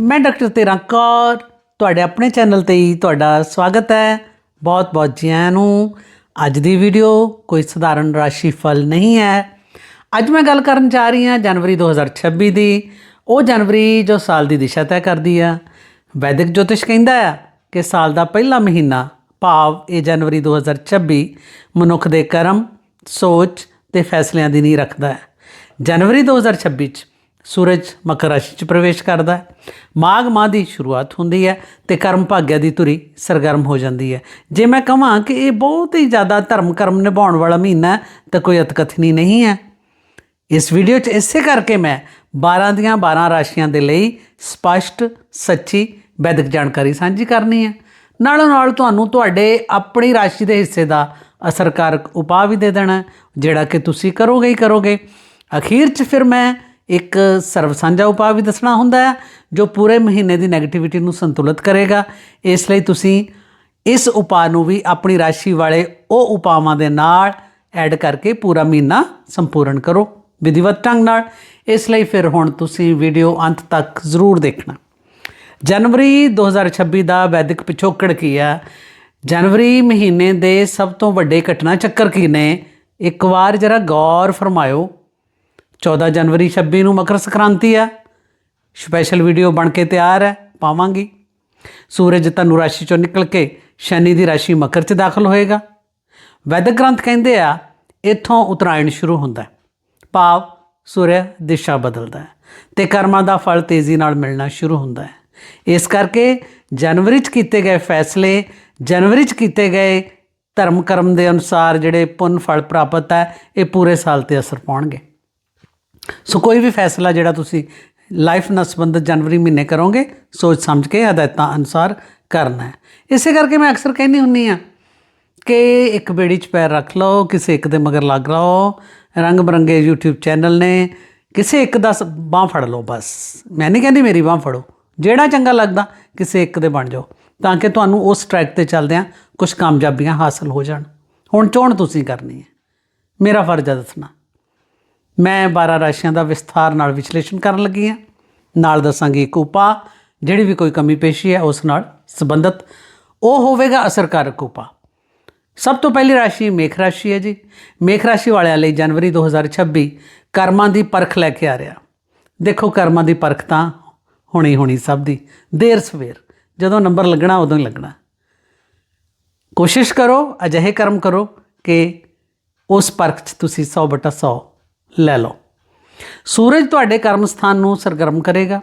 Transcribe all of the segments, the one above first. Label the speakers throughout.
Speaker 1: ਮੈਂ ਡਾਕਟਰ ਤੇਰਾ ਕੌਰ, ਤੁਹਾਡੇ ਆਪਣੇ ਚੈਨਲ ਤੇ ਹੀ ਤੁਹਾਡਾ ਸਵਾਗਤ ਹੈ। ਬਹੁਤ ਬਹੁਤ ਜੀ ਆਇਆਂ ਨੂੰ। ਅੱਜ ਦੀ ਵੀਡੀਓ ਕੋਈ ਸਧਾਰਨ ਰਾਸ਼ੀ ਫਲ ਨਹੀਂ ਹੈ। ਅੱਜ ਮੈਂ ਗੱਲ ਕਰਨ ਜਾ ਰਹੀ ਹਾਂ ਜਨਵਰੀ 2026 ਦੀ। ਉਹ ਜਨਵਰੀ ਜੋ ਸਾਲ ਦੀ ਦਿਸ਼ਾ ਤੈਅ ਕਰਦੀ ਆ। ਵੈਦਿਕ ਜੋਤਿਸ਼ ਕਹਿੰਦਾ ਆ ਕਿ ਸਾਲ ਦਾ ਪਹਿਲਾ ਮਹੀਨਾ ਭਾਵ ਇਹ ਜਨਵਰੀ 2026 ਮਨੁੱਖ ਦੇ ਕਰਮ, ਸੋਚ ਤੇ ਫੈਸਲਿਆਂ ਦੀ ਨੀਂਹ ਰੱਖਦਾ ਹੈ। ਜਨਵਰੀ 2026 ਚ ਸੂਰਜ ਮਕਰ ਰਾਸ਼ੀ ਚ ਪ੍ਰਵੇਸ਼ ਕਰਦਾ ਹੈ। ਮਾਘ ਮਾਹ ਦੀ ਸ਼ੁਰੂਆਤ ਹੁੰਦੀ ਹੈ ਤੇ ਕਰਮ ਭਾਗਿਆ ਦੀ ਧੁਰੀ ਸਰਗਰਮ ਹੋ ਜਾਂਦੀ ਹੈ। ਜੇ ਮੈਂ ਕਹਾਂ ਕਿ ਇਹ ਬਹੁਤ ਹੀ ਜ਼ਿਆਦਾ ਧਰਮ ਕਰਮ ਨਿਭਾਉਣ ਵਾਲਾ ਮਹੀਨਾ ਤਾਂ ਕੋਈ ਅਤਕਥਨੀ ਨਹੀਂ ਹੈ। ਇਸ ਵੀਡੀਓ 'ਚ ਇਸੇ ਕਰਕੇ ਮੈਂ 12 ਦੀਆਂ 12 ਰਾਸ਼ੀਆਂ ਦੇ ਲਈ ਸਪਸ਼ਟ, ਸੱਚੀ, ਵੈਦਿਕ ਜਾਣਕਾਰੀ ਸਾਂਝੀ ਕਰਨੀ ਹੈ। ਨਾਲੋਂ ਨਾਲ ਤੁਹਾਨੂੰ ਤੁਹਾਡੇ ਆਪਣੀ ਰਾਸ਼ੀ ਦੇ ਹਿੱਸੇ ਦਾ ਅਸਰਕਾਰਕ ਉਪਾਅ ਵੀ ਦੇ ਦੇਣਾ ਜਿਹੜਾ ਕਿ ਤੁਸੀਂ ਕਰੋਗੇ ਹੀ ਕਰੋਗੇ। ਅਖੀਰ 'ਚ ਫਿਰ ਮੈਂ ਇੱਕ ਸਰਵ ਸਾਂਝਾ ਉਪਾਅ ਵੀ ਦੱਸਣਾ ਹੁੰਦਾ ਹੈ, ਜੋ ਪੂਰੇ ਮਹੀਨੇ ਦੀ 네ਗੇਟਿਵਿਟੀ ਨੂੰ ਸੰਤੁਲਿਤ ਕਰੇਗਾ। ਇਸ ਲਈ ਤੁਸੀਂ ਇਸ ਉਪਾਅ ਨੂੰ ਵੀ ਆਪਣੀ ਰਾਸ਼ੀ ਵਾਲੇ ਉਹ ਉਪਾਵਾਂ ਦੇ ਨਾਲ ਐਡ ਕਰਕੇ ਪੂਰਾ ਮਹੀਨਾ ਸੰਪੂਰਨ ਕਰੋ, ਵਿਧੀਵਤ ਢੰਗ ਨਾਲ। ਇਸ ਲਈ ਫਿਰ ਹੁਣ ਤੁਸੀਂ ਵੀਡੀਓ ਅੰਤ ਤੱਕ ਜ਼ਰੂਰ ਦੇਖਣਾ। ਜਨਵਰੀ 2026 ਦਾ ਵੈਦਿਕ ਪਿਛੋਕੜ ਕੀ ਹੈ? ਜਨਵਰੀ ਮਹੀਨੇ ਦੇ ਸਭ ਤੋਂ ਵੱਡੇ ਘਟਨਾ ਚੱਕਰ ਕੀ ਨੇ? ਇੱਕ ਵਾਰ ਜਰਾ ਗੌਰ ਫਰਮਾਇਓ। 14 ਜਨਵਰੀ 26 ਨੂੰ ਮਕਰ ਸੰਕ੍ਰਾਂਤੀ ਆ ਸਪੈਸ਼ਲ ਵੀਡੀਓ ਬਣ ਕੇ ਤਿਆਰ ਹੈ। ਪਾਵਾਂਗੀ। ਸੂਰਜ ਧਨੁ ਰਾਸ਼ੀ ਚੋਂ ਨਿਕਲ ਕੇ ਸ਼ਨੀ ਦੀ ਰਾਸ਼ੀ ਮਕਰ 'ਚ ਦਾਖਲ ਹੋਏਗਾ। ਵੈਦਿਕ ਗ੍ਰੰਥ ਕਹਿੰਦੇ ਆ, ਇੱਥੋਂ ਉਤਰਾਇਣ ਸ਼ੁਰੂ ਹੁੰਦਾ ਹੈ। ਭਾਵ ਸੂਰਜ ਦਿਸ਼ਾ ਬਦਲਦਾ ਹੈ ਤੇ ਕਰਮਾਂ ਦਾ ਫਲ ਤੇਜ਼ੀ ਨਾਲ ਮਿਲਣਾ ਸ਼ੁਰੂ ਹੁੰਦਾ ਹੈ। ਇਸ ਕਰਕੇ ਜਨਵਰੀ 'ਚ ਕੀਤੇ ਗਏ ਫੈਸਲੇ, ਜਨਵਰੀ 'ਚ ਕੀਤੇ ਗਏ ਧਰਮ ਕਰਮ ਦੇ ਅਨੁਸਾਰ ਜਿਹੜੇ ਪੁੰਨ ਫਲ ਪ੍ਰਾਪਤ ਹੈ, ਇਹ ਪੂਰੇ ਸਾਲ ਤੇ ਅਸਰ ਪਾਉਣਗੇ। ਸੋ ਕੋਈ ਵੀ ਫੈਸਲਾ ਜਿਹੜਾ ਤੁਸੀਂ ਲਾਈਫ ਨਾਲ ਸੰਬੰਧਿਤ ਜਨਵਰੀ ਮਹੀਨੇ ਕਰੋਗੇ, ਸੋਚ ਸਮਝ ਕੇ ਹਦਾਇਤਾਂ ਅਨੁਸਾਰ ਕਰਨਾ ਹੈ। ਇਸੇ ਕਰਕੇ ਮੈਂ ਅਕਸਰ ਕਹਿੰਦੀ ਹੁੰਨੀ ਆ ਕਿ ਇੱਕ ਬੇੜੀ 'ਚ ਪੈਰ ਰੱਖ ਲਓ, ਕਿਸੇ ਇੱਕ ਦੇ ਮਗਰ ਲੱਗ ਰਹੋ, ਰੰਗ ਬਰੰਗੇ YouTube ਚੈਨਲ ਨੇ, ਕਿਸੇ ਇੱਕ ਦਾ ਬਾਹ ਫੜ ਲਓ ਬਸ। ਮੈਂ ਨਹੀਂ ਕਹਿੰਦੀ ਮੇਰੀ ਬਾਹ ਫੜੋ। ਜਿਹੜਾ ਚੰਗਾ ਲੱਗਦਾ, ਕਿਸੇ ਇੱਕ ਦੇ ਬਣ ਜਾਓ, ਤਾਂ ਕਿ ਤੁਹਾਨੂੰ ਉਸ ਟਰੈਕ ਤੇ ਚੱਲਦਿਆਂ ਕੁਝ ਕਾਮਯਾਬੀਆਂ ਹਾਸਲ ਹੋ ਜਾਣ। ਹੁਣ ਚੋਣ ਤੁਸੀਂ ਕਰਨੀ ਹੈ। ਮੇਰਾ ਫਰਜ਼ ਹੈ ਦੱਸਣਾ। ਮੈਂ 12 ਰਾਸ਼ੀਆਂ ਦਾ ਵਿਸਥਾਰ ਨਾਲ ਵਿਸ਼ਲੇਸ਼ਣ ਕਰਨ ਲੱਗੀ ਹਾਂ। ਨਾਲ ਦੱਸਾਂਗੀ ਇੱਕ ਉਪਾ ਜਿਹੜੀ ਵੀ ਕੋਈ ਕਮੀ ਪੇਸ਼ੀ ਹੈ, ਉਸ ਨਾਲ ਸੰਬੰਧਿਤ। ਉਹ ਹੋਵੇਗਾ ਅਸਰਕਾਰਕ ਉਪਾਅ। ਸਭ ਤੋਂ ਪਹਿਲੀ ਰਾਸ਼ੀ ਮੇਖ ਰਾਸ਼ੀ ਹੈ ਜੀ। ਮੇਖ ਰਾਸ਼ੀ ਵਾਲਿਆਂ ਲਈ ਜਨਵਰੀ 2026 ਕਰਮਾਂ ਦੀ ਪਰਖ ਲੈ ਕੇ ਆ ਰਿਹਾ। ਦੇਖੋ, ਕਰਮਾਂ ਦੀ ਪਰਖ ਤਾਂ ਹੋਣੀ ਹੋਣੀ ਸਭ ਦੀ। ਦੇਰ ਸਵੇਰ, ਜਦੋਂ ਨੰਬਰ ਲੱਗਣਾ, ਉਦੋਂ ਹੀ ਲੱਗਣਾ। ਕੋਸ਼ਿਸ਼ ਕਰੋ, ਅਜਿਹੇ ਕਰਮ ਕਰੋ ਕਿ ਉਸ ਪਰਖ 'ਚ ਤੁਸੀਂ 100 ਬਟਾ 100 ਲੈ ਲਓ। ਸੂਰਜ ਤੁਹਾਡੇ ਕਰਮ ਸਥਾਨ ਨੂੰ ਸਰਗਰਮ ਕਰੇਗਾ।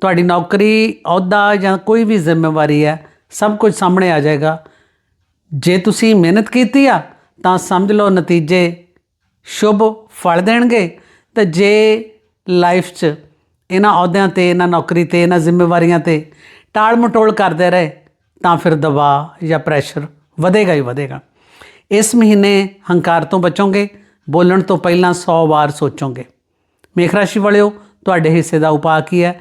Speaker 1: ਤੁਹਾਡੀ ਨੌਕਰੀ, ਅਹੁਦਾ ਜਾਂ ਕੋਈ ਵੀ ਜ਼ਿੰਮੇਵਾਰੀ ਹੈ, ਸਭ ਕੁਝ ਸਾਹਮਣੇ ਆ ਜਾਏਗਾ। ਜੇ ਤੁਸੀਂ ਮਿਹਨਤ ਕੀਤੀ ਆ, ਤਾਂ ਸਮਝ ਲਓ ਨਤੀਜੇ ਸ਼ੁਭ ਫਲ ਦੇਣਗੇ। ਤੇ ਜੇ ਲਾਈਫ 'ਚ ਇਹਨਾਂ ਅਹੁਦਿਆਂ ਤੇ, ਇਹਨਾਂ ਨੌਕਰੀ ਤੇ, ਇਹਨਾਂ ਜ਼ਿੰਮੇਵਾਰੀਆਂ ਤੇ ਟਾਲ ਮਟੋਲ ਕਰਦੇ ਰਹੇ, ਤਾਂ ਫਿਰ ਦਬਾਅ ਜਾਂ ਪ੍ਰੈਸ਼ਰ ਵਧੇਗਾ ਹੀ ਵਧੇਗਾ। ਇਸ ਮਹੀਨੇ ਹੰਕਾਰ ਤੋਂ ਬਚੋਗੇ। ਬੋਲਣ ਤੋਂ ਪਹਿਲਾਂ 100 ਵਾਰ ਸੋਚੋਗੇ। ਮੇਖ ਰਾਸ਼ੀ ਵਾਲਿਓ, ਤੁਹਾਡੇ ਹਿੱਸੇ ਦਾ ਉਪਾਅ ਕੀ ਹੈ?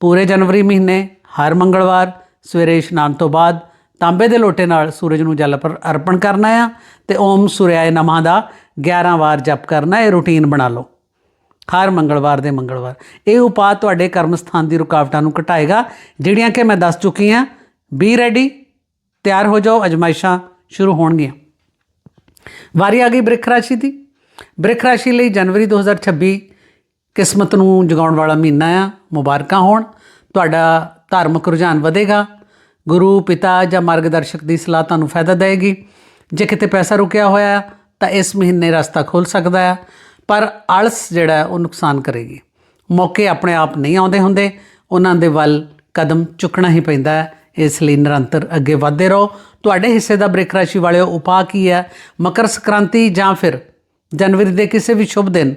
Speaker 1: ਪੂਰੇ ਜਨਵਰੀ ਮਹੀਨੇ, ਹਰ ਮੰਗਲਵਾਰ, ਸਵੇਰੇ ਇਸ਼ਨਾਨ ਤੋਂ ਬਾਅਦ, ਤਾਂਬੇ ਦੇ ਲੋਟੇ ਨਾਲ ਸੂਰਜ ਨੂੰ ਜਲ ਅਰਪਣ ਕਰਨਾ ਆ ਤੇ ਓਮ ਸੂਰਿਆਏ ਨਮः ਦਾ 11 ਵਾਰ ਜਪ ਕਰਨਾ, ਇਹ ਰੁਟੀਨ ਬਣਾ ਲਓ। ਹਰ ਮੰਗਲਵਾਰ ਦੇ ਮੰਗਲਵਾਰ। ਇਹ ਉਪਾਅ ਤੁਹਾਡੇ ਕਰਮ ਸਥਾਨ ਦੀ ਰੁਕਾਵਟਾਂ ਨੂੰ ਘਟਾਏਗਾ, ਜਿਹੜੀਆਂ ਕਿ ਮੈਂ ਦੱਸ ਚੁੱਕੀ ਹਾਂ। ਬੀ ਰੈਡੀ ਤਿਆਰ ਹੋ ਜਾਓ, ਅਜਮਾਇਸ਼ਾਂ ਸ਼ੁਰੂ ਹੋਣਗੀਆਂ। ਵਾਰੀ ਆ ਗਈ ਬ੍ਰਿਖ ਰਾਸ਼ੀ ਦੀ। ਬ੍ਰਿਖ ਰਾਸ਼ੀ ਲਈ ਜਨਵਰੀ 2026 ਕਿਸਮਤ ਨੂੰ ਜਗਾਉਣ ਵਾਲਾ ਮਹੀਨਾ ਆ, ਮੁਬਾਰਕਾਂ ਹੋਣ। ਤੁਹਾਡਾ ਧਾਰਮਿਕ ਰੁਝਾਨ ਵਧੇਗਾ। ਗੁਰੂ, ਪਿਤਾ ਜਾਂ ਮਾਰਗਦਰਸ਼ਕ ਦੀ ਸਲਾਹ ਤੁਹਾਨੂੰ ਫਾਇਦਾ ਦੇਵੇਗੀ। ਜੇ ਕਿਤੇ ਪੈਸਾ ਰੁਕਿਆ ਹੋਇਆ ਤਾਂ ਇਸ ਮਹੀਨੇ ਰਸਤਾ ਖੁੱਲ ਸਕਦਾ ਹੈ ਪਰ ਆਲਸ ਜਿਹੜਾ ਉਹ ਨੁਕਸਾਨ ਕਰੇਗੀ। ਮੌਕੇ ਆਪਣੇ ਆਪ ਨਹੀਂ ਆਉਂਦੇ ਹੁੰਦੇ। ਉਹਨਾਂ ਦੇ ਵੱਲ ਕਦਮ ਚੁੱਕਣਾ ਹੀ ਪੈਂਦਾ ਹੈ ਇਸ ਲਈ ਨਿਰੰਤਰ ਅੱਗੇ ਵਧਦੇ ਰਹੋ। ਤੁਹਾਡੇ ਹਿੱਸੇ ਦਾ ਬ੍ਰਿਖ ਰਾਸ਼ੀ ਵਾਲਿਓ ਉਪਾਅ ਕੀ ਹੈ ਮਕਰ ਸੰਕ੍ਰਾਂਤੀ ਜਾਂ ਫਿਰ ਜਨਵਰੀ ਦੇ ਕਿਸੇ ਵੀ ਸ਼ੁਭ ਦਿਨ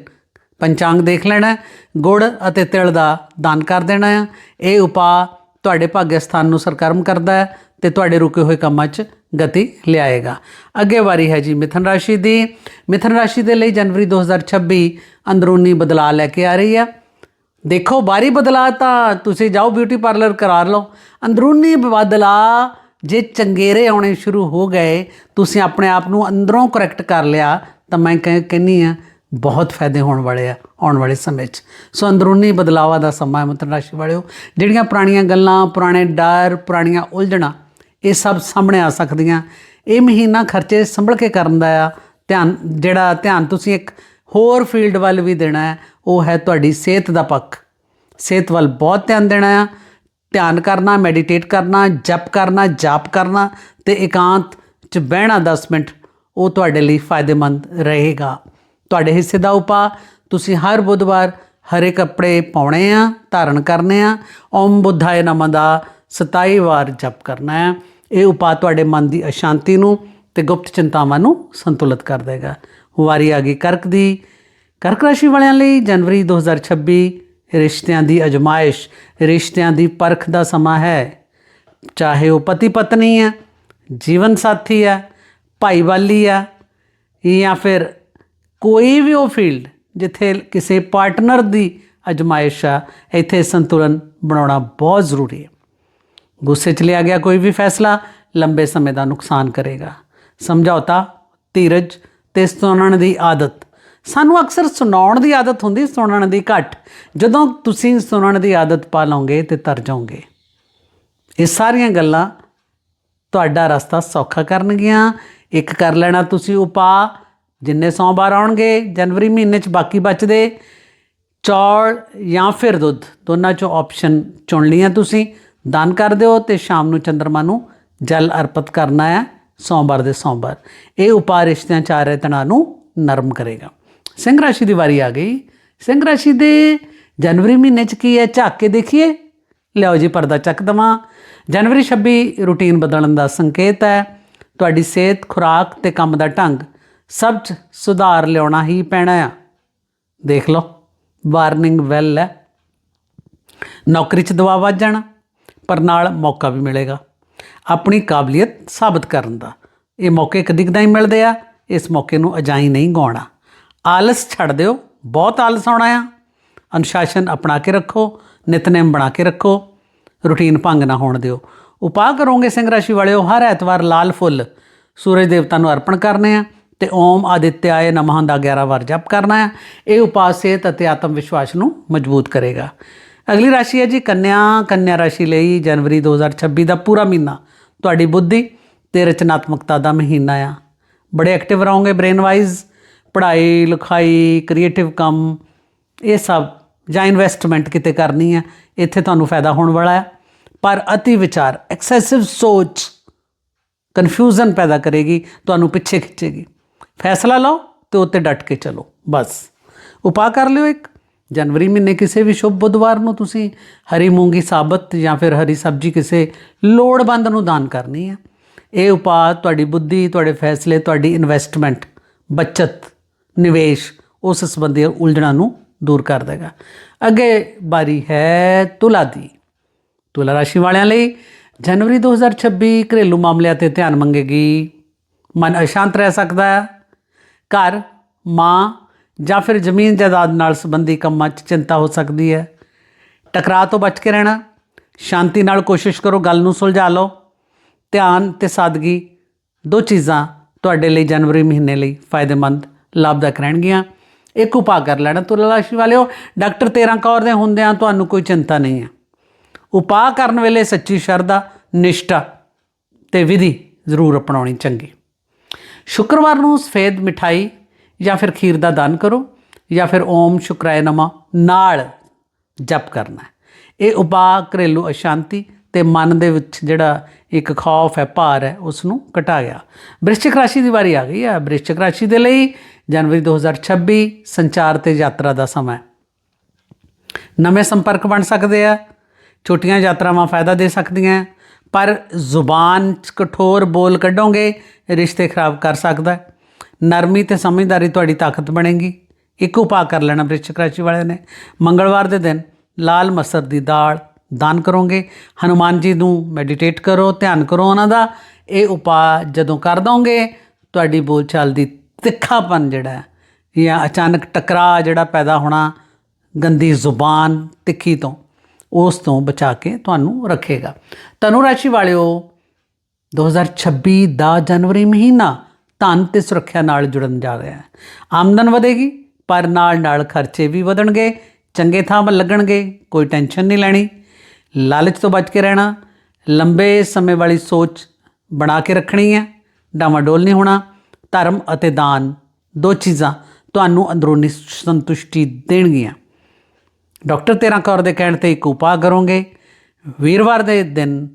Speaker 1: ਪੰਚਾਂਗ ਦੇਖ ਲੈਣਾ, ਗੁੜ ਅਤੇ ਤਿਲ ਦਾ ਦਾਨ ਕਰ ਦੇਣਾ ਹੈ ਇਹ ਉਪਾਅ ਤੁਹਾਡੇ ਭਾਗਯ ਸਥਾਨ ਨੂੰ ਸਰਗਰਮ ਕਰਦਾ ਹੈ ਤੇ ਤੁਹਾਡੇ ਰੁਕੇ ਹੋਏ ਕੰਮਾਂ 'ਚ ਗਤੀ ਲਿਆਏਗਾ। ਅੱਗੇ ਵਾਰੀ ਹੈ ਜੀ ਮਿਥਨ ਰਾਸ਼ੀ ਦੀ। ਮਿਥਨ ਰਾਸ਼ੀ ਦੇ ਲਈ ਜਨਵਰੀ 2026 ਅੰਦਰੂਨੀ ਬਦਲਾਅ ਲੈ ਕੇ ਆ ਰਹੀ ਹੈ ਦੇਖੋ ਬਾਹਰੀ ਬਦਲਾਅ ਤਾਂ ਤੁਸੀਂ ਜਾਓ ਬਿਊਟੀ ਪਾਰਲਰ ਕਰਾ ਲਓ। ਅੰਦਰੂਨੀ ਬਦਲਾਅ ਜੇ ਚੰਗੇਰੇ ਆਉਣੇ ਸ਼ੁਰੂ ਹੋ ਗਏ, ਤੁਸੀਂ ਆਪਣੇ ਆਪ ਨੂੰ ਅੰਦਰੋਂ ਕਰੈਕਟ ਕਰ ਲਿਆ, ਤਾਂ ਮੈਂ ਕਹਿ ਕਹਿੰਨੀ ਆ, ਬਹੁਤ ਫਾਇਦੇ ਹੋਣ ਵਾਲੇ ਆ, ਆਉਣ ਵਾਲੇ ਸਮੇਂ 'ਚ। ਸੋ ਅੰਦਰੂਨੀ ਬਦਲਾਵਾਂ ਦਾ ਸਮਾਂ ਹੈ ਰਾਸ਼ੀ ਵਾਲਿਓ। ਜਿਹੜੀਆਂ ਪੁਰਾਣੀਆਂ ਗੱਲਾਂ, ਪੁਰਾਣੇ ਡਰ, ਪੁਰਾਣੀਆਂ ਉਲਝਣਾਂ, ਇਹ ਸਭ ਸਾਹਮਣੇ ਆ ਸਕਦੀਆਂ। ਇਹ ਮਹੀਨਾ ਖਰਚੇ ਸੰਭਲ ਕੇ ਕਰਨ ਦਾ ਆ। ਧਿਆਨ ਜਿਹੜਾ ਧਿਆਨ ਤੁਸੀਂ ਇੱਕ ਹੋਰ ਫੀਲਡ ਵੱਲ ਵੀ ਦੇਣਾ ਹੈ, ਉਹ ਹੈ ਤੁਹਾਡੀ ਸਿਹਤ ਦਾ ਪੱਖ। ਸਿਹਤ ਵੱਲ ਬਹੁਤ ਧਿਆਨ ਦੇਣਾ ਆ। ਧਿਆਨ ਕਰਨਾ ਮੈਡੀਟੇਟ ਕਰਨਾ, ਜਪ ਕਰਨਾ, ਜਾਪ ਕਰਨਾ ਤੇ ਇਕਾਂਤ ਚ ਬਹਿਣਾ 10 ਮਿੰਟ, ਉਹ ਤੁਹਾਡੇ ਲਈ ਫਾਇਦੇਮੰਦ ਰਹੇਗਾ। ਤੁਹਾਡੇ ਹਿੱਸੇ ਦਾ ਉਪਾਅ, ਤੁਸੀਂ ਹਰ ਬੁੱਧਵਾਰ ਹਰੇ ਕੱਪੜੇ ਪਾਉਣੇ ਆ, ਧਾਰਨ ਕਰਨੇ ਆ, ਓਮ ਬੁੱਧਾਏ ਨਮः ਦਾ 27 ਵਾਰ ਜਪ ਕਰਨਾ ਹੈ ਇਹ ਉਪਾਅ ਤੁਹਾਡੇ ਮਨ ਦੀ ਅਸ਼ਾਂਤੀ ਨੂੰ ਤੇ ਗੁਪਤ ਚਿੰਤਾਵਾਂ ਨੂੰ ਸੰਤੁਲਿਤ ਕਰ ਦੇਗਾ। ਵਾਰੀ ਆ ਗਈ ਕਰਕ ਦੀ। ਕਰਕ ਰਾਸ਼ੀ ਵਾਲਿਆਂ ਲਈ ਜਨਵਰੀ 2026 ਰਿਸ਼ਤਿਆਂ ਦੀ ਅਜਮਾਇਸ਼, ਰਿਸ਼ਤਿਆਂ ਦੀ ਪਰਖ ਦਾ ਸਮਾਂ ਹੈ। ਚਾਹੇ ਉਹ ਪਤੀ ਪਤਨੀ ਹੈ, ਜੀਵਨ ਸਾਥੀ ਹੈ ਭਾਈਵਾਲੀ ਆ ਜਾਂ ਫਿਰ ਕੋਈ ਵੀ ਉਹ ਫੀਲਡ ਜਿੱਥੇ ਕਿਸੇ ਪਾਰਟਨਰ ਦੀ ਅਜਮਾਇਸ਼ ਆ, ਇੱਥੇ ਸੰਤੁਲਨ ਬਣਾਉਣਾ ਬਹੁਤ ਜ਼ਰੂਰੀ ਹੈ। ਗੁੱਸੇ 'ਚ ਲਿਆ ਗਿਆ ਕੋਈ ਵੀ ਫੈਸਲਾ ਲੰਬੇ ਸਮੇਂ ਦਾ ਨੁਕਸਾਨ ਕਰੇਗਾ। ਸਮਝੌਤਾ, ਧੀਰਜ ਤੇ ਸੁਣਨ ਦੀ ਆਦਤ ਸਾਨੂੰ ਅਕਸਰ ਸੁਣਾਉਣ ਦੀ ਆਦਤ ਹੁੰਦੀ, ਸੁਣਨ ਦੀ ਘੱਟ। ਜਦੋਂ ਤੁਸੀਂ ਸੁਣਨ ਦੀ ਆਦਤ ਪਾ ਲਓਗੇ ਤੇ ਤਰ ਜਾਓਗੇ। ਇਹ ਸਾਰੀਆਂ ਗੱਲਾਂ ਤੁਹਾਡਾ ਰਸਤਾ ਸੌਖਾ ਕਰਨਗੀਆਂ। ਇੱਕ ਕਰ ਲੈਣਾ ਤੁਸੀਂ ਉਪਾਅ ਜਿੰਨੇ ਸੋਮਵਾਰ ਆਉਣਗੇ, ਜਨਵਰੀ ਮਹੀਨੇ ਚ ਬਾਕੀ ਬਚਦੇ। ਚੌਲ ਜਾਂ ਫਿਰ ਦੁੱਧ, ਦੋਨਾਂ ਚੋਂ ਆਪਸ਼ਨ ਚੁਣ ਲਈਆਂ ਤੁਸੀਂ। ਦਾਨ ਕਰ ਦਿਓ ਤੇ ਸ਼ਾਮ ਨੂੰ ਚੰ드ਰਮਾ ਨੂੰ ਜਲ ਅਰਪਿਤ ਕਰਨਾ ਹੈ, ਸੋਮਵਾਰ ਦੇ ਸੋਮਵਾਰ। ਇਹ ਉਪਾਅ ਰਿਸ਼ਤਿਆਂ ਚਾਰੇ ਆ ਤਣਾਅ ਨੂੰ ਨਰਮ ਕਰੇਗਾ। ਸਿੰਘ ਰਾਸ਼ੀ ਦੀ ਵਾਰੀ ਆ ਗਈ। ਸਿੰਘ ਰਾਸ਼ੀ ਦੇ ਜਨਵਰੀ ਮਹੀਨੇ ਚ ਕੀ ਹੈ? ਝਾਕ ਕੇ ਦੇਖੀਏ। ਲਿਆਓ ਜੀ ਪਰਦਾ ਚੱਕ ਦਵਾਂ। ਜਨਵਰੀ 26 ਰੂਟੀਨ ਬਦਲਣ ਦਾ ਸੰਕੇਤ ਹੈ। ਤੁਹਾਡੀ ਸਿਹਤ, ਖੁਰਾਕ ਤੇ ਕੰਮ ਦਾ ਢੰਗ ਸਭ 'ਚ ਸੁਧਾਰ ਲਿਆਉਣਾ ਹੀ ਪੈਣਾ ਆ। ਦੇਖ ਲਓ, ਵਾਰਨਿੰਗ ਵੈਲ ਹੈ। ਨੌਕਰੀ 'ਚ ਦਬਾਅ ਵੱਧ ਜਾਣਾ, ਪਰ ਨਾਲ ਮੌਕਾ ਵੀ ਮਿਲੇਗਾ। ਆਪਣੀ ਕਾਬਲੀਅਤ ਸਾਬਤ ਕਰਨ ਦਾ। ਇਹ ਮੌਕੇ ਕਦੀ ਕਦਾਈ ਮਿਲਦੇ ਆ। ਇਸ ਮੌਕੇ ਨੂੰ ਅਜਾਈ ਨਹੀਂ ਗਵਾਉਣਾ ਆਲਸ ਛੱਡ ਦਿਓ, ਬਹੁਤ ਆਲਸ ਆਉਣਾ ਆ। ਅਨੁਸ਼ਾਸਨ ਅਪਣਾ ਕੇ ਰੱਖੋ, ਨਿਤਨੇਮ ਬਣਾ ਕੇ ਰੱਖੋ, ਰੁਟੀਨ ਭੰਗ ਨਾ ਹੋਣ ਦਿਓ। ਉਪਾਅ ਕਰੋਗੇ ਸਿੰਘ ਰਾਸ਼ੀ ਵਾਲਿਓ, ਹਰ ਐਤਵਾਰ ਲਾਲ ਫੁੱਲ ਸੂਰਜ ਦੇਵਤਾ ਨੂੰ ਅਰਪਣ ਕਰਨੇ ਆ ਤੇ ਓਮ ਆਦਿਤਿਆਏ ਨਮः ਦਾ 11 ਵਾਰ ਜਪ ਕਰਨਾ ਹੈ ਇਹ ਉਪਾਅ ਸਿਹਤ ਅਤੇ ਆਤਮ ਵਿਸ਼ਵਾਸ ਨੂੰ ਮਜ਼ਬੂਤ ਕਰੇਗਾ। ਅਗਲੀ ਰਾਸ਼ੀ ਹੈ ਜੀ ਕੰਨਿਆ ਕੰਨਿਆ ਰਾਸ਼ੀ ਲਈ ਜਨਵਰੀ 2026 ਦਾ ਪੂਰਾ ਮਹੀਨਾ। ਤੁਹਾਡੀ ਬੁੱਧੀ ਤੇ ਰਚਨਾਤਮਕਤਾ ਦਾ ਮਹੀਨਾ ਆ। ਬੜੇ ਐਕਟਿਵ ਰਹੋਗੇ ਬ੍ਰੇਨ ਵਾਈਜ਼ ਪੜ੍ਹਾਈ, ਲਿਖਾਈ, ਕ੍ਰੀਏਟਿਵ ਕੰਮ, ਇਹ ਸਭ ਜਾਂ ਇਨਵੈਸਟਮੈਂਟ ਕਿਤੇ ਕਰਨੀ ਹੈ ਇੱਥੇ ਤੁਹਾਨੂੰ ਫਾਇਦਾ ਹੋਣ ਵਾਲਾ ਹੈ ਪਰ ਅਤੀ ਵਿਚਾਰ ਐਕਸੈਸਿਵ ਸੋਚ ਕਨਫਿਊਜ਼ਨ ਪੈਦਾ ਕਰੇਗੀ, ਤੁਹਾਨੂੰ ਪਿੱਛੇ ਖਿੱਚੇਗੀ। ਫੈਸਲਾ ਲਓ ਤੇ ਉੱਤੇ ਡਟ ਕੇ ਚਲੋ, ਬਸ। ਉਪਾਅ ਕਰ ਲਿਓ ਇੱਕ। ਜਨਵਰੀ ਮਹੀਨੇ ਕਿਸੇ ਵੀ ਸ਼ੁਭ ਬੁੱਧਵਾਰ ਨੂੰ ਤੁਸੀਂ ਹਰੀ ਮੂੰਗੀ ਸਾਬਤ ਜਾਂ ਫਿਰ ਹਰੀ ਸਬਜ਼ੀ ਕਿਸੇ ਲੋੜਵੰਦ ਨੂੰ ਦਾਨ ਕਰਨੀ ਹੈ ਇਹ ਉਪਾਅ, ਤੁਹਾਡੀ ਬੁੱਧੀ, ਤੁਹਾਡੇ ਫੈਸਲੇ, ਤੁਹਾਡੀ ਇਨਵੈਸਟਮੈਂਟ ਬਚਤ ਨਿਵੇਸ਼ ਉਸ ਸੰਬੰਧੀ ਉਲਝਣਾਂ ਨੂੰ ਦੂਰ ਕਰ ਦੇਗਾ ਅੱਗੇ ਬਾਰੀ ਹੈ ਤੁਲਾ ਦੀ। ਤੁਲਾ ਰਾਸ਼ੀ ਵਾਲਿਆਂ ਲਈ ਜਨਵਰੀ 2026 ਘਰੇਲੂ ਮਾਮਲਿਆਂ ਤੇ ਧਿਆਨ ਮੰਗੇਗੀ। ਮਨ ਅਸ਼ਾਂਤ ਰਹਿ ਸਕਦਾ ਹੈ। ਘਰ, ਮਾਂ ਜਾਂ ਫਿਰ ਜ਼ਮੀਨ ਜਾਇਦਾਦ ਨਾਲ ਸੰਬੰਧੀ ਕੰਮਾਂ 'ਚ ਚਿੰਤਾ ਹੋ ਸਕਦੀ ਹੈ। ਟਕਰਾਅ ਤੋਂ ਬਚ ਕੇ ਰਹਿਣਾ। ਸ਼ਾਂਤੀ ਨਾਲ ਕੋਸ਼ਿਸ਼ ਕਰੋ, ਗੱਲ ਨੂੰ ਸੁਲਝਾ ਲਓ। ਧਿਆਨ ਤੇ ਸਾਦਗੀ, ਦੋ ਚੀਜ਼ਾਂ ਤੁਹਾਡੇ ਲਈ ਜਨਵਰੀ ਮਹੀਨੇ ਲਈ ਫਾਇਦੇਮੰਦ ਲਾਭਦਾਇਕ ਰਹਿਣਗੀਆਂ। ਇੱਕ ਉਪਾਅ ਕਰ ਲੈਣਾ ਤੁਲਾ ਰਾਸ਼ੀ ਵਾਲਿਓ, ਡਾਕਟਰ 13 ਕੌਰ ਦੇ ਹੁੰਦਿਆਂ ਤੁਹਾਨੂੰ ਕੋਈ ਚਿੰਤਾ ਨਹੀਂ ਹੈ। ਉਪਾਅ ਕਰਨ ਵੇਲੇ ਸੱਚੀ ਸ਼ਰਧਾ, ਨਿਸ਼ਠਾ ਤੇ ਵਿਧੀ ਜ਼ਰੂਰ ਅਪਣਾਉਣੀ ਚੰਗੀ। ਸ਼ੁੱਕਰਵਾਰ ਨੂੰ ਸਫੇਦ ਮਿਠਾਈ ਜਾਂ ਫਿਰ ਖੀਰ ਦਾ ਦਾਨ ਕਰੋ ਜਾਂ ਫਿਰ ਓਮ ਸ਼ੁਕਰਾਏ ਨਮਾ ਨਾਲ ਜਪ ਕਰਨਾ ਇਹ ਉਪਾਅ ਘਰੇਲੂ ਅਸ਼ਾਂਤੀ ਤੇ ਮਨ ਦੇ ਵਿੱਚ ਜਿਹੜਾ ਇੱਕ ਖੌਫ ਹੈ, ਭਾਰ ਹੈ ਉਸ ਨੂੰ ਘਟਾ ਗਿਆ। ਬ੍ਰਿਸ਼ਚਿਕ ਰਾਸ਼ੀ ਦੀ ਵਾਰੀ ਆ ਗਈ ਹੈ। ਬ੍ਰਿਸ਼ਚਿਕ ਰਾਸ਼ੀ ਦੇ ਲਈ ਜਨਵਰੀ 2026 ਸੰਚਾਰ ਤੇ ਯਾਤਰਾ ਦਾ ਸਮਾਂ ਨਵੇਂ ਸੰਪਰਕ ਬਣ ਸਕਦੇ ਆ, ਛੋਟੀਆਂ ਯਾਤਰਾਵਾਂ ਫਾਇਦਾ ਦੇ ਸਕਦੀਆਂ ਪਰ ਜ਼ੁਬਾਨ 'ਚ ਕਠੋਰ ਬੋਲ ਕੱਢੋਗੇ, ਰਿਸ਼ਤੇ ਖਰਾਬ ਕਰ ਸਕਦਾ ਹੈ। ਨਰਮੀ ਤੇ ਸਮਝਦਾਰੀ ਤੁਹਾਡੀ ਤਾਕਤ ਬਣੇਗੀ। ਇੱਕ ਉਪਾਅ ਕਰ ਲੈਣਾ ਬ੍ਰਿਸ਼ਚਿਕ ਰਾਸ਼ੀ ਵਾਲਿਆਂ ਨੇ। ਮੰਗਲਵਾਰ ਦੇ ਦਿਨ ਲਾਲ ਮਸਰ ਦੀ ਦਾਲ ਦਾਨ ਕਰੋਗੇ। ਹਨੂਮਾਨ ਜੀ ਨੂੰ ਮੈਡੀਟੇਟ ਕਰੋ, ਧਿਆਨ ਕਰੋ ਉਹਨਾਂ ਦਾ। ਇਹ ਉਪਾਅ ਜਦੋਂ ਕਰ ਦੋਗੇ, ਤੁਹਾਡੀ ਬੋਲਚਾਲ ਦੀ ਤਿੱਖਾਪਨ ਜਿਹੜਾ ਜਾਂ ਅਚਾਨਕ ਟਕਰਾਅ ਜਿਹੜਾ ਪੈਦਾ ਹੋਣਾ ਗੰਦੀ ਜ਼ੁਬਾਨ ਤਿੱਖੀ ਤੋਂ, ਉਸ ਤੋਂ ਬਚਾ ਕੇ ਤੁਹਾਨੂੰ ਰੱਖੇਗਾ। ਤਨੂ ਰਾਸ਼ੀ ਵਾਲਿਓ 2026 ਦਾ ਜਨਵਰੀ ਮਹੀਨਾ ਧਨ ਤੇ ਸੁਰੱਖਿਆ ਨਾਲ ਜੁੜਨ ਜਾ ਰਿਹਾ ਹੈ। ਆਮਦਨ ਵਧੇਗੀ, ਪਰ ਨਾਲ ਨਾਲ ਖਰਚੇ ਵੀ ਵਧਣਗੇ, ਚੰਗੇ ਥਾਂ 'ਤੇ ਲੱਗਣਗੇ, ਕੋਈ ਟੈਨਸ਼ਨ ਨਹੀਂ ਲੈਣੀ। ਲਾਲਚ ਤੋਂ ਬਚ ਕੇ ਰਹਿਣਾ, ਲੰਬੇ ਸਮੇਂ ਵਾਲੀ ਸੋਚ ਬਣਾ ਕੇ ਰੱਖਣੀ ਹੈ ਡਾਵਾਡੋਲ ਨਹੀਂ ਹੋਣਾ, ਧਰਮ ਅਤੇ ਦਾਨ, ਦੋ ਚੀਜ਼ਾਂ ਤੁਹਾਨੂੰ ਅੰਦਰੂਨੀ ਸੰਤੁਸ਼ਟੀ ਦੇਣਗੀਆਂ। ਡਾਕਟਰ ਤੇਰਾ ਕੌਰ ਦੇ ਕਹਿਣ ਤੇ ਇੱਕ ਉਪਾਅ ਕਰੋਗੇ, ਵੀਰਵਾਰ ਦੇ ਦਿਨ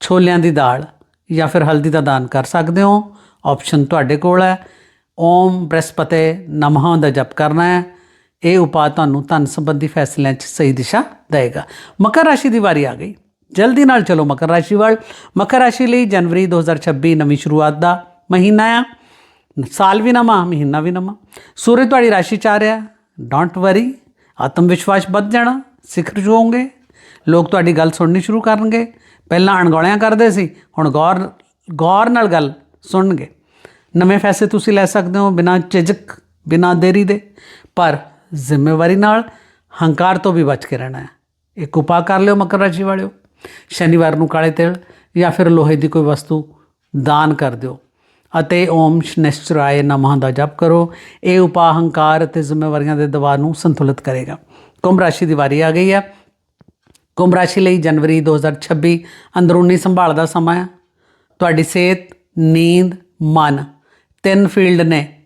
Speaker 1: ਛੋਲਿਆਂ ਦੀ ਦਾਲ ਜਾਂ ਫਿਰ ਹਲਦੀ ਦਾ ਦਾਨ ਕਰ ਸਕਦੇ ਹੋ ਆਪਸ਼ਨ ਤੁਹਾਡੇ ਕੋਲ ਹੈ। ਓਮ ਬ੍ਰਹਸਪਤੇ ਨਮः ਦਾ ਜਪ ਕਰਨਾ ਹੈ। ਇਹ ਉਪਾਅ ਤੁਹਾਨੂੰ ਧਨ ਸੰਬੰਧੀ ਫੈਸਲਿਆਂ 'ਚ ਸਹੀ ਦਿਸ਼ਾ ਦੇਵੇਗਾ। ਮਕਰ ਰਾਸ਼ੀ ਦੀ ਵਾਰੀ ਆ ਗਈ। ਜਲਦੀ ਨਾਲ ਚਲੋ ਮਕਰ ਰਾਸ਼ੀ ਵੱਲ। ਮਕਰ ਰਾਸ਼ੀ ਲਈ ਜਨਵਰੀ 2026 ਨਵੀਂ ਸ਼ੁਰੂਆਤ ਦਾ ਮਹੀਨਾ ਆ। ਸਾਲ ਵੀ ਨਵਾਂ, ਮਹੀਨਾ ਵੀ ਨਵਾਂ। ਸੂਰਜ ਤੁਹਾਡੀ ਰਾਸ਼ੀ ਚ ਆ ਰਿਹਾ। ਡੋਂਟ ਵਰੀ ਆਤਮ ਵਿਸ਼ਵਾਸ ਵੱਧ ਜਾਣਾ, ਸਿਖਰ ਜੋਗੇ ਲੋਕ ਤੁਹਾਡੀ ਗੱਲ ਸੁਣਨੀ ਸ਼ੁਰੂ ਕਰਨਗੇ। ਪਹਿਲਾਂ ਅਣਗੌਲਿਆਂ ਕਰਦੇ ਸੀ, ਹੁਣ ਗੌਰ ਗੌਰ ਨਾਲ ਗੱਲ ਸੁਣਨਗੇ। ਨਵੇਂ ਫੈਸਲੇ ਤੁਸੀਂ ਲੈ ਸਕਦੇ ਹੋ ਬਿਨਾਂ ਝਿਜਕ, ਬਿਨਾਂ ਦੇਰੀ ਦੇ। ਪਰ ਜ਼ਿੰਮੇਵਾਰੀ ਨਾਲ ਹੰਕਾਰ ਤੋਂ ਵੀ ਬਚ ਕੇ ਰਹਿਣਾ ਹੈ। ਇੱਕ ਉਪਾਅ ਕਰ ਲਿਓ ਮਕਰ ਰਾਸ਼ੀ ਵਾਲਿਓ। ਸ਼ਨੀਵਾਰ ਨੂੰ ਕਾਲੇ ਤਿਲ ਜਾਂ ਫਿਰ ਲੋਹੇ ਦੀ ਕੋਈ ਵਸਤੂ ਦਾਨ ਕਰ ਦਿਓ। ਅਤੇ ਓਮ ਸ਼ਨਿਸ਼ਚਰਾਏ ਨਮः ਦਾ ਜਪ ਕਰੋ। ਇਹ ਉਪਾਅ ਹੰਕਾਰ ਅਤੇ ਜ਼ਿੰਮੇਵਾਰੀਆਂ ਦੇ ਦਬਾਅ ਨੂੰ ਸੰਤੁਲਿਤ ਕਰੇਗਾ। ਕੁੰਭ ਰਾਸ਼ੀ ਦੀ ਵਾਰੀ ਆ ਗਈ ਹੈ। ਕੁੰਭ ਰਾਸ਼ੀ ਲਈ ਜਨਵਰੀ 2026 ਅੰਦਰੂਨੀ ਸੰਭਾਲ ਦਾ ਸਮਾਂ ਹੈ। ਤੁਹਾਡੀ ਸਿਹਤ, ਨੀਂਦ, ਮਨ ਤਿੰਨ ਫੀਲਡ ਨੇ।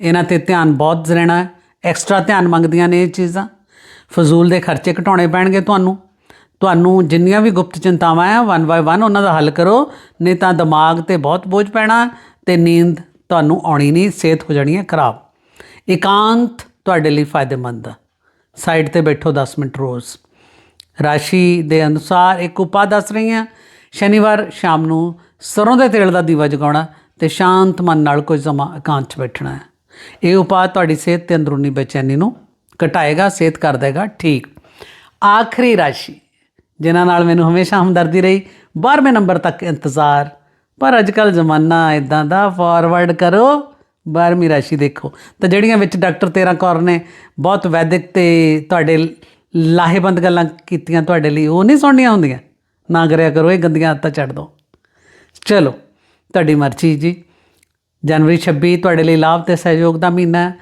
Speaker 1: ਇਹਨਾਂ ਤੇ ਧਿਆਨ ਬਹੁਤ ਰਹਿਣਾ ਹੈ। ਐਕਸਟਰਾ ਧਿਆਨ ਮੰਗਦੀਆਂ ਨੇ ਇਹ ਚੀਜ਼ਾਂ। ਫਜ਼ੂਲ ਦੇ ਖਰਚੇ ਘਟਾਉਣੇ ਪੈਣਗੇ ਤੁਹਾਨੂੰ। ਤੁਹਾਨੂੰ ਜਿੰਨੀਆਂ ਵੀ ਗੁਪਤ ਚਿੰਤਾਵਾਂ ਆ ਵਨ ਬਾਏ ਵਨ ਉਹਨਾਂ ਦਾ ਹੱਲ ਕਰੋ। ਨਹੀਂ ਤਾਂ ਦਿਮਾਗ ਤੇ ਬਹੁਤ ਬੋਝ ਪੈਣਾ ਤੇ ਨੀਂਦ ਤੁਹਾਨੂੰ ਆਉਣੀ ਨਹੀਂ, ਸਿਹਤ ਹੋ ਜਾਣੀ ਹੈ ਖਰਾਬ। ਇਕਾਂਤ ਤੁਹਾਡੇ ਲਈ ਫਾਇਦੇਮੰਦ। ਹੈ ਸਾਈਡ ਤੇ ਬੈਠੋ 10 ਮਿੰਟ ਰੋਜ਼। ਰਾਸ਼ੀ ਦੇ ਅਨੁਸਾਰ ਇੱਕ ਉਪਾਅ ਦੱਸ ਰਹੀ ਹਾਂ। ਸ਼ਨੀਵਾਰ ਸ਼ਾਮ ਨੂੰ ਸਰੋਂ ਦੇ ਤੇਲ ਦਾ ਦੀਵਾ ਜਗਾਉਣਾ ਤੇ ਸ਼ਾਂਤ ਮਨ ਨਾਲ ਕੁਝ ਸਮਾਂ ਇਕਾਂਤ 'ਚ ਬੈਠਣਾ ਹੈ। ਇਹ ਉਪਾਅ ਤੁਹਾਡੀ ਸਿਹਤ ਤੇ ਅੰਦਰੂਨੀ ਬੇਚੈਨੀ ਨੂੰ ਘਟਾਏਗਾ, ਸਿਹਤ ਕਰ ਦੇਗਾ, ਠੀਕ। ਆਖਰੀ ਰਾਸ਼ੀ, ਜਿਨ੍ਹਾਂ ਨਾਲ ਮੈਨੂੰ ਹਮੇਸ਼ਾ ਹਮਦਰਦੀ ਰਹੀ 12ਵੇਂ ਨੰਬਰ ਤੱਕ ਇੰਤਜ਼ਾਰ। ਪਰ ਅੱਜ ਕੱਲ ਜ਼ਮਾਨਾ ਇਦਾਂ ਦਾ ਫਾਰਵਰਡ ਕਰੋ 12ਵੀਂ ਰਾਸ਼ੀ ਦੇਖੋ। ਤਾਂ ਜਿਹੜੀਆਂ ਵਿੱਚ ਡਾਕਟਰ ਤੇਰਾ ਕੌਰ ਨੇ ਬਹੁਤ ਵੈਦਿਕ ਤੇ ਤੁਹਾਡੇ ਲਾਹੇਬੰਦ ਗੱਲਾਂ ਕੀਤੀਆਂ ਤੁਹਾਡੇ ਲਈ, ਉਹ ਨਹੀਂ ਸੁਣਨੀਆਂ ਹੁੰਦੀਆਂ। ਨਾ ਕਰਿਆ ਕਰੋ, ਇਹ ਗੰਦੀਆਂ ਆਦਤਾਂ ਛੱਡ ਦਿਓ ਚਲੋ, ਤੁਹਾਡੀ ਮਰਜ਼ੀ ਜੀ। ਜਨਵਰੀ 26 ਤੁਹਾਡੇ ਲਈ ਲਾਭ ਤੇ ਸਹਿਯੋਗ ਦਾ ਮਹੀਨਾ ਹੈ।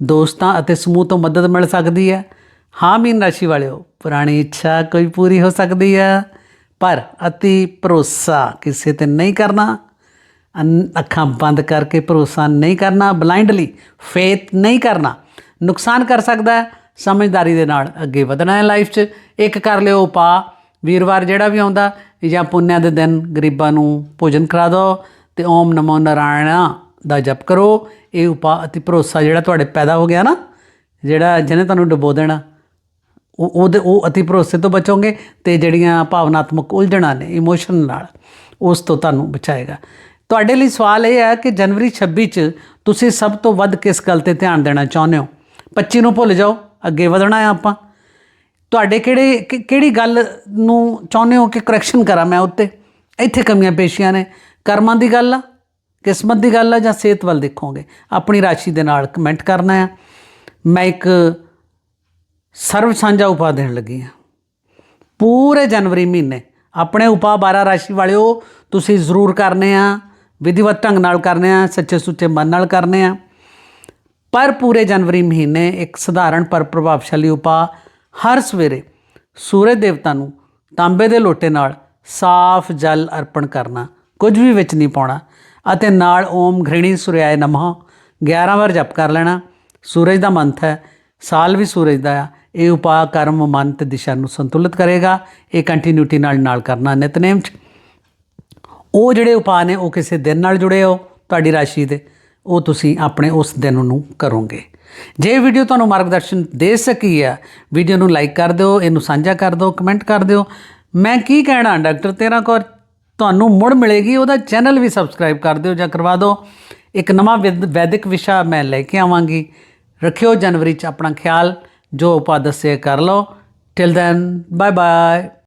Speaker 1: ਦੋਸਤਾਂ ਅਤੇ ਸਮੂਹ ਤੋਂ ਮਦਦ ਮਿਲ ਸਕਦੀ ਹੈ। ਹਾਂ, ਮੀਨ ਰਾਸ਼ੀ ਵਾਲਿਓ, ਪੁਰਾਣੀ ਇੱਛਾ ਕੋਈ ਪੂਰੀ ਹੋ ਸਕਦੀ ਹੈ। ਪਰ ਅਤੀ ਭਰੋਸਾ ਕਿਸੇ ਤੇ ਨਹੀਂ ਕਰਨਾ ਅੱਖਾਂ ਬੰਦ ਕਰਕੇ ਭਰੋਸਾ ਨਹੀਂ ਕਰਨਾ ਬਲਾਈਂਡਲੀ ਫੇਥ ਨਹੀਂ ਕਰਨਾ, ਨੁਕਸਾਨ ਕਰ ਸਕਦਾ ਹੈ। ਸਮਝਦਾਰੀ ਦੇ ਨਾਲ ਅੱਗੇ ਵਧਣਾ ਹੈ ਲਾਈਫ 'ਚ। ਇੱਕ ਕਰ ਲਿਓ ਉਪਾ ਵੀਰਵਾਰ ਜਿਹੜਾ ਵੀ ਆਉਂਦਾ, ਜਾਂ ਪੁੰਨਿਆ ਦੇ ਦਿਨ ਗਰੀਬਾਂ ਨੂੰ ਭੋਜਨ ਕਰਾ ਦਿਓ ਤੇ ਓਮ ਨਮੋ ਨਾਰਾਇਣਾ। ਦਾ ਜਪ ਕਰੋ। ਇਹ ਉਪਾ ਅਤੀ ਭਰੋਸਾ ਜਿਹੜਾ ਤੁਹਾਡੇ ਪੈਦਾ ਹੋ ਗਿਆ ਨਾ, ਜਿਹੜਾ ਜਿਹਨੇ ਤੁਹਾਨੂੰ ਡੁਬੋ ਦੇਣਾ, ਉਹ ਉਹਦੇ ਉਹ ਅਤੀ ਭਰੋਸੇ ਤੋਂ ਬਚੋਗੇ ਤੇ ਜਿਹੜੀਆਂ ਭਾਵਨਾਤਮਕ ਉਲਝਣਾਂ ਨੇ ਇਮੋਸ਼ਨ ਨਾਲ, ਉਸ ਤੋਂ ਤੁਹਾਨੂੰ ਬਚਾਏਗਾ। ਤੁਹਾਡੇ ਲਈ ਸਵਾਲ ਇਹ ਹੈ ਕਿ ਜਨਵਰੀ 26 ਚ ਤੁਸੀਂ ਸਭ ਤੋਂ ਵੱਧ ਕਿਸ ਗੱਲ ਤੇ ਧਿਆਨ ਦੇਣਾ ਚਾਹੁੰਦੇ ਹੋ? 25 ਨੂੰ ਭੁੱਲ ਜਾਓ, ਅੱਗੇ ਵਧਣਾ ਹੈ ਆਪਾਂ। ਤੁਹਾਡੇ ਕਿਹੜੇ ਕਿ- ਕਿਹੜੀ ਗੱਲ ਨੂੰ ਚਾਹੁੰਦੇ ਹੋ ਕਿ ਕਰੈਕਸ਼ਨ ਕਰਾਂ ਮੈਂ ਉੱਤੇ? ਇੱਥੇ ਕਮੀਆਂ ਪੇਸ਼ੀਆਂ ਨੇ। ਕਰਮਾਂ ਦੀ ਗੱਲ ਆ। ਕਿਸਮਤ ਦੀ ਗੱਲ ਆ ਜਾਂ ਸਿਹਤ ਵੱਲ ਦੇਖੋਗੇ? ਆਪਣੀ ਰਾਸ਼ੀ ਦੇ ਨਾਲ ਕਮੈਂਟ ਕਰਨਾ ਹੈ ਮੈਂ ਇੱਕ ਸਰਵ ਸਾਂਝਾ ਉਪਾਅ ਦੇਣ ਲੱਗੀ ਹਾਂ ਪੂਰੇ ਜਨਵਰੀ ਮਹੀਨੇ ਆਪਣੇ ਉਪਾਅ 12 ਰਾਸ਼ੀ ਵਾਲਿਓ ਤੁਸੀਂ ਜ਼ਰੂਰ ਕਰਨੇ ਆ। ਵਿਧੀਵਤ ਢੰਗ ਨਾਲ ਕਰਨੇ ਆ, ਸੱਚੇ ਸੁੱਚੇ ਮਨ ਨਾਲ ਕਰਨੇ ਆ। ਪਰ ਪੂਰੇ ਜਨਵਰੀ ਮਹੀਨੇ ਇੱਕ ਸਧਾਰਨ ਪਰ ਪ੍ਰਭਾਵਸ਼ਾਲੀ ਉਪਾਅ ਹਰ ਸਵੇਰੇ ਸੂਰਜ ਦੇਵਤਾ ਨੂੰ ਤਾਂਬੇ ਦੇ ਲੋਟੇ ਨਾਲ ਸਾਫ਼ ਜਲ ਅਰਪਣ ਕਰਨਾ ਕੁਝ ਵੀ ਵਿੱਚ ਨਹੀਂ ਪਾਉਣਾ। ਅਤੇ ਨਾਲ ਓਮ ਘ੍ਰਿਣੀ ਸੁਰਿਆਏ ਨਮः। 11 ਵਾਰ ਜਪ ਕਰ ਲੈਣਾ। ਸੂਰਜ ਦਾ ਮੰਥ ਹੈ। ਸਾਲ ਵੀ ਸੂਰਜ ਦਾ ਆ। ਇਹ ਉਪਾਅ ਕਰਮ ਮਨ ਤੇ ਦਿਸ਼ਾ ਨੂੰ ਸੰਤੁਲਿਤ ਕਰੇਗਾ। ਇਹ ਕੰਟੀਨਿਊਟੀ ਨਾਲ ਨਾਲ ਕਰਨਾ ਨਿਤਨੇਮ ਚ। ਉਹ ਜਿਹੜੇ ਉਪਾਅ ਨੇ, ਉਹ ਕਿਸੇ ਦਿਨ ਨਾਲ ਜੁੜੇ ਹੋ ਤੁਹਾਡੀ ਰਾਸ਼ੀ ਦੇ। ਉਹ ਤੁਸੀਂ ਆਪਣੇ ਉਸ ਦਿਨ ਨੂੰ ਕਰੋਗੇ। ਜੇ ਵੀਡੀਓ ਤੁਹਾਨੂੰ ਮਾਰਗਦਰਸ਼ਨ ਦੇ ਸਕੀ ਆ ਵੀਡੀਓ ਨੂੰ ਲਾਈਕ ਕਰ ਦਿਓ, ਇਹਨੂੰ ਸਾਂਝਾ ਕਰ ਦਿਓ ਕਮੈਂਟ ਕਰ ਦਿਓ। ਮੈਂ ਕੀ ਕਹਿਣਾ ਡਾਕਟਰ ਤੇਰਾ ਕੌਰ? ਤੁਹਾਨੂੰ ਮੁੜ ਮਿਲੇਗੀ, ਉਹਦਾ ਚੈਨਲ ਵੀ ਸਬਸਕ੍ਰਾਈਬ ਕਰ ਦਿਓ ਜਾਂ ਕਰਵਾ ਦਿਓ। ਇੱਕ ਨਵਾਂ ਵਿਦ- ਵੈਦਿਕ ਵਿਸ਼ਾ ਮੈਂ ਲੈ ਕੇ ਆਵਾਂਗੀ। ਰੱਖਿਓ ਜਨਵਰੀ ਚ ਆਪਣਾ ਖਿਆਲ, ਜੋ ਉਪਾਅ ਦੱਸੇ ਕਰ ਲਓ। Till then bye bye